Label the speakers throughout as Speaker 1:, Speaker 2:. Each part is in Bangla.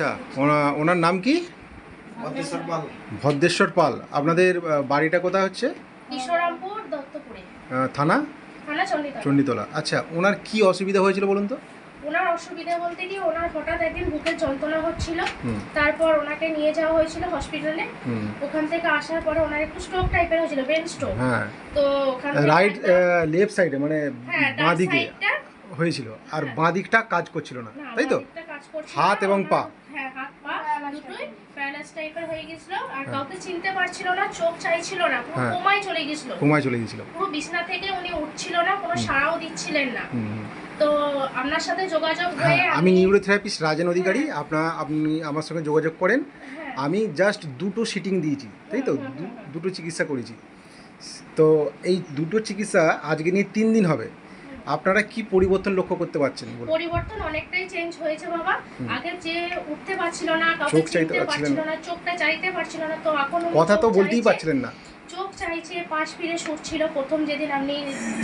Speaker 1: আচ্ছা ওনার নাম কি?
Speaker 2: ভদ্রেশ্বর পাল।
Speaker 1: ভদ্রেশ্বর পাল। আপনাদের বাড়িটা কোথায় হচ্ছে? থানা?
Speaker 3: থানা চণ্ডীতলা।
Speaker 1: আচ্ছা ওনার কি অসুবিধা হয়েছিল বলুন তো?
Speaker 3: ওনার অসুবিধা বলতে কি ওনার হঠাৎ একদিন বুকের যন্ত্রণা হচ্ছিল। তারপর ওনাকে নিয়ে যাওয়া হয়েছিল হসপিটালে। ওখান থেকে আসার পরে ওনার একটু স্ট্রোক টাইপের হয়েছিল ব্রেন স্ট্রোক
Speaker 1: হ্যাঁ।
Speaker 3: তো ওখান
Speaker 1: রাইট লেফট সাইডে মানে
Speaker 3: হ্যাঁ
Speaker 1: বাঁ দিকে হয়েছিল। আর
Speaker 3: হ্যাঁ।
Speaker 1: বাঁ দিকটা কাজ করছিল না তাই তো?
Speaker 3: বাঁ দিকটা কাজ করছিল
Speaker 1: হাত এবং পা?
Speaker 3: হ্যাঁ হাত পা দুটোই প্যারালাইজ টাইপের হয়ে গেছিল আর
Speaker 1: হ্যাঁ।
Speaker 3: কাউকে চিনতে পারছিল না চোখ চাইছিল না পুরো
Speaker 1: হ্যাঁ।
Speaker 3: কোমায় চলে গেছিল।
Speaker 1: ঘুমায় চলে গিয়েছিল
Speaker 3: পুরো বিছনা থেকে উনি উঠছিল না কোনো সাড়াও দিচ্ছিলেন না।
Speaker 1: হুম, হুম।
Speaker 3: তো আপনার সাথে যোগাযোগ
Speaker 1: হ্যাঁ
Speaker 3: হয়ে
Speaker 1: আমি নিউরোথেরাপিস্ট রাজেন অধিকারী আপনার আপনি আমার সঙ্গে যোগাযোগ করেন।
Speaker 3: হ্যাঁ।
Speaker 1: আমি জাস্ট দুটো সিটিং দিয়েছি তাই তো? দু- দুটো চিকিৎসা করেছি। তো এই দুটো চিকিৎসা আজকে নিয়ে তিন দিন হবে। আপনারা কি পরিবর্তন লক্ষ্য করতে পারছেন
Speaker 3: পরিবর্তন অনেকটাই চেঞ্জ হয়েছে বাবা। আগে যে উঠতে পারছিল না
Speaker 1: চোখ চাইতে
Speaker 3: পারছিল না। চোখটা চাইতে পারছিল না তো এখন
Speaker 1: কথা তো বলতেই পারছিলেন না।
Speaker 3: চোখ চাইছে পাশ ফিরে শুটছিল প্রথম যেদিন আপনি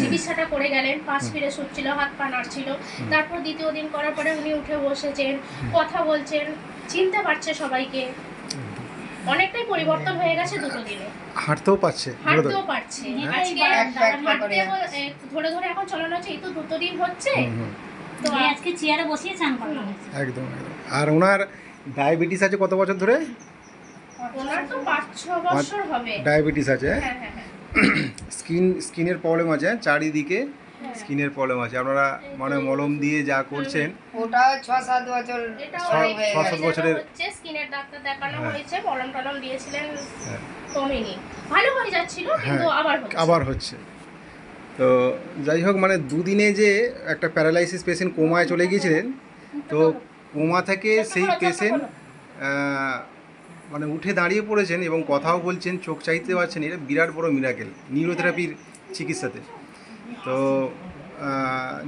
Speaker 3: চিকিৎসাটা করে গেলেন পাশ ফিরে শুটছিল হাত পা নাড়ছিল। তারপর দ্বিতীয় দিন করার পরে উনি উঠে বসেছেন কথা বলছেন চিনতে পারছে সবাইকে। অনেকটাই পরিবর্তন হয়ে গেছে দুটো দিনে।
Speaker 1: হাঁটতেও পারছে।
Speaker 3: হাঁটতেও পারছে।
Speaker 1: হ্যাঁ।
Speaker 3: আজকে
Speaker 4: এক ব্যাগ করে।
Speaker 3: হাঁটতে ধরে ধরে এখন চলানো হচ্ছে এই তো দুটো দিন হচ্ছে। তো
Speaker 5: আজকে চেয়ারে বসিয়ে চান করানো
Speaker 1: একদম একদম। আর ওনার ডায়াবেটিস আছে কত বছর ধরে?
Speaker 3: ওনার তো পাঁচ ছ বছর হবে।
Speaker 1: ডায়াবেটিস আছে।
Speaker 3: হ্যাঁ হ্যাঁ।
Speaker 1: স্কিন স্কিনের প্রবলেম আছে চারিদিকে। স্কিনের প্রবলেম আছে। আপনারা মানে মলম দিয়ে যা করছেন
Speaker 4: ওটা ছ সাত বছর
Speaker 3: এটা
Speaker 1: ছ-
Speaker 3: অনেক
Speaker 1: ছ সাত
Speaker 3: জায়গা
Speaker 1: বছরের-
Speaker 3: হচ্ছে স্কিনের ডাক্তার দেখানো
Speaker 1: হ্যাঁ।
Speaker 3: হয়েছে মলম টলম দিয়েছিলেন
Speaker 1: হ্যাঁ।
Speaker 3: কমেনি। ভালো হয়ে যাচ্ছিল কিন্তু
Speaker 1: হ্যাঁ,
Speaker 3: আবার হচ্ছে।
Speaker 1: আবার হচ্ছে। তো যাই হোক মানে দুদিনে যে একটা প্যারালাইসিস পেশেন্ট কোমায় চলে গিয়েছিলেন তো কোমা থেকে সেই পেশেন্ট মানে উঠে দাঁড়িয়ে পড়েছেন এবং কথাও বলছেন চোখ চাইতে পারছেন এটা বিরাট বড় মিরাকেল নিউরোথেরাপির চিকিৎসাতে। তো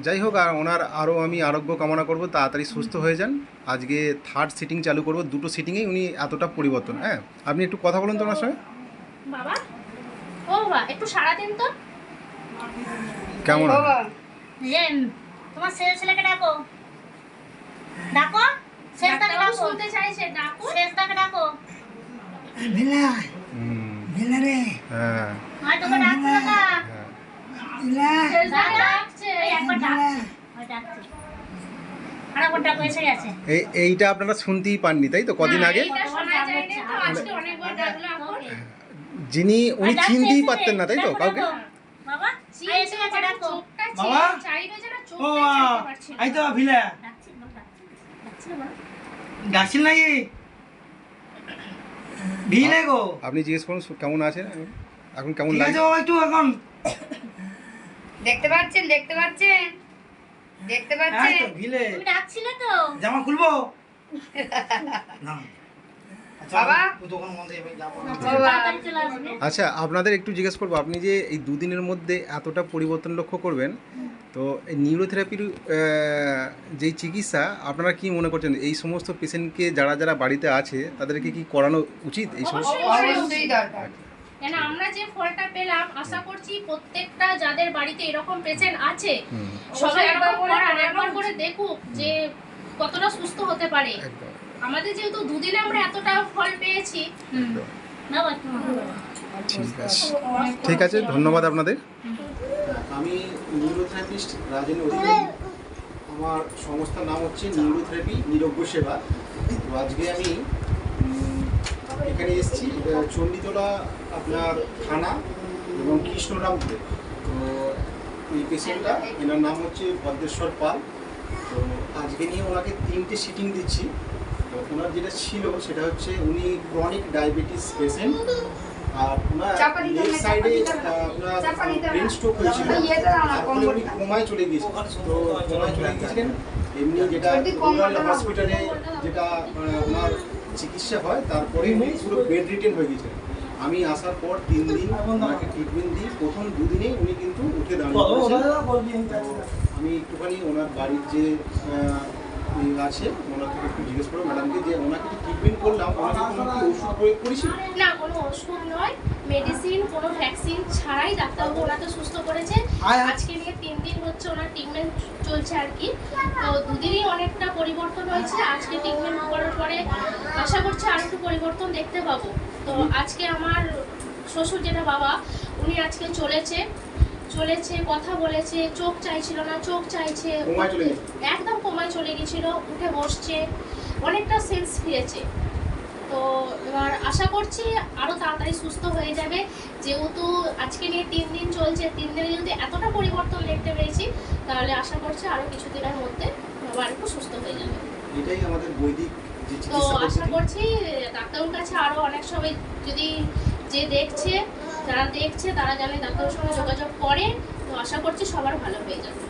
Speaker 1: যাই হোক আর ওনার আরও আমি আরোগ্য কামনা করব তাড়াতাড়ি সুস্থ হয়ে যান। আজকে থার্ড সিটিং চালু করব দুটো সিটিংয়েই উনি এতটা পরিবর্তন হ্যাঁ? আপনি একটু কথা বলুন তো ওনার সঙ্গে।
Speaker 3: বাবা? ও বাবা একটু সারা দিন তো।
Speaker 1: কেমন?
Speaker 4: বাবা
Speaker 5: যে তোমার শেষ ছেলেকে ডাকো। ডাকো? শেষ তাকে
Speaker 3: ডাক্তারবাবু
Speaker 5: ডাকো।
Speaker 3: শুনতে চাইছে
Speaker 5: তাকে ডাকো। তোকে না
Speaker 3: শেষদাকে
Speaker 5: এই একবার ডাকছে হয়। আর একবার ডাকো
Speaker 1: এই এইটা আপনারা শুনতেই পাননি তাই তো? কদিন আগে? যিনি উনি চিনতেই পারতেন না তাই তো কাউকে? আপনি জিজ্ঞেস করুন কেমন আছেন? এখন কেমন
Speaker 2: ঠিক
Speaker 1: লাগে?
Speaker 2: আছে একটু এখন।
Speaker 4: দেখতে পাচ্ছেন দেখতে পাচ্ছেন? দেখতে পাচ্ছেন?
Speaker 2: তো ভিলে
Speaker 5: তুমি ডাকছিলে তো।
Speaker 2: জামা খুলবো? না। আচ্ছা,
Speaker 1: আচ্ছা আপনাদের একটু জিজ্ঞেস করব আপনি যে এই দুদিনের মধ্যে এতটা পরিবর্তন লক্ষ্য করবেন তো এই নিউরোথেরাপির যেই চিকিৎসা আপনারা কি মনে করছেন এই সমস্ত পেশেন্টকে যারা যারা বাড়িতে আছে তাদেরকে কি করানো উচিত এই সমস্ত?
Speaker 3: কেন আমরা যে ফলটা পেলাম আশা করছি প্রত্যেকটা যাদের বাড়িতে এরকম পেশেন্ট আছে সবাই
Speaker 4: একবার
Speaker 3: একবার
Speaker 4: করে
Speaker 3: একবার করে দেখুক যে কতটা সুস্থ হতে পারে। আমাদের যেহেতু দুদিনে আমরা এতটা ফল পেয়েছি।
Speaker 1: ঠিক আছে। ঠিক আছে ধন্যবাদ আপনাদের। আমি নিউরোথেরাপিস্ট রাজেন অধিকারী। আমার সংস্থার নাম হচ্ছে নিউরোথেরাপি নিরোগ্য সেবা। তো আজকে আমি এখানে এসেছি চণ্ডীতলা আপনার থানা এবং কৃষ্ণরামপুরে। তো এই পেশেন্টটা এনার নাম হচ্ছে ভদ্রেশ্বর পাল। তো আজকে নিয়ে ওনাকে তিনটে সিটিং দিচ্ছি। তো ওনার যেটা ছিল সেটা হচ্ছে উনি ক্রনিক ডায়াবেটিস পেশেন্ট আর ওনার লেফট সাইডে
Speaker 4: দিতে হবে।
Speaker 1: আপনার ব্রেন স্ট্রোক হয়েছিল। তারপরে উনি কোমায় চলে গিয়েছিলেন তো কোমায় চলে গিয়েছিলেন। এমনি যেটা হসপিটালে যেটা ওনার চিকিৎসা হয় তারপরে উনি পুরো বেড রিটেন হয়ে গিয়েছিলেন আমি আসার পর তিন দিন ওনাকে ট্রিটমেন্ট দিই প্রথম দুদিনেই উনি কিন্তু উঠে দাঁড়িয়ে
Speaker 2: আমি
Speaker 1: একটুখানি ওনার বাড়ির যে ইয়ে আছে ওনার থেকে একটু জিজ্ঞেস করব। ম্যাডামকে যে ওনাকে ট্রিটমেন্ট করলাম ওনাকে কোনো ওষুধ প্রয়োগ করেছি?
Speaker 3: না কোনো ওষুধ নয়। মেডিসিন কোনো ভ্যাকসিন ছাড়াই ডাক্তারবাবু ওনাকে সুস্থ করেছে। আজকে নিয়ে তিন দিন হচ্ছে ওনার ট্রিটমেন্ট চলছে আর কি। তো দুদিনই অনেকটা পরিবর্তন হয়েছে। আজকে ট্রিটমেন্ট করার পরে আশা করছি আর একটু পরিবর্তন দেখতে পাবো। তো আজকে আমার শ্বশুর যেটা বাবা উনি আজকে চলেছে। চলেছে কথা বলেছে চোখ চাইছিল না চোখ চাইছে? একদম কমায় চলে গেছিল উঠে বসছে। অনেকটা সেন্স ফিরেছে। তো এবার আশা করছি আরও তাড়াতাড়ি সুস্থ হয়ে যাবে। যেহেতু আজকে নিয়ে তিন দিন চলছে তিন দিনে যদি এতটা পরিবর্তন দেখতে পেয়েছি তাহলে আশা করছি আরও কিছুদিনের মধ্যে বাবা একটু সুস্থ হয়ে যাবে।
Speaker 1: এটাই আমাদের বৈদিক
Speaker 3: তো আশা করছি ডাক্তারবাবুর কাছে আরও অনেক সবাই যদি যে দেখছে যারা দেখছে তারা জানে ডাক্তারের সঙ্গে যোগাযোগ করে। তো আশা করছি সবার ভালো হয়ে যাবে।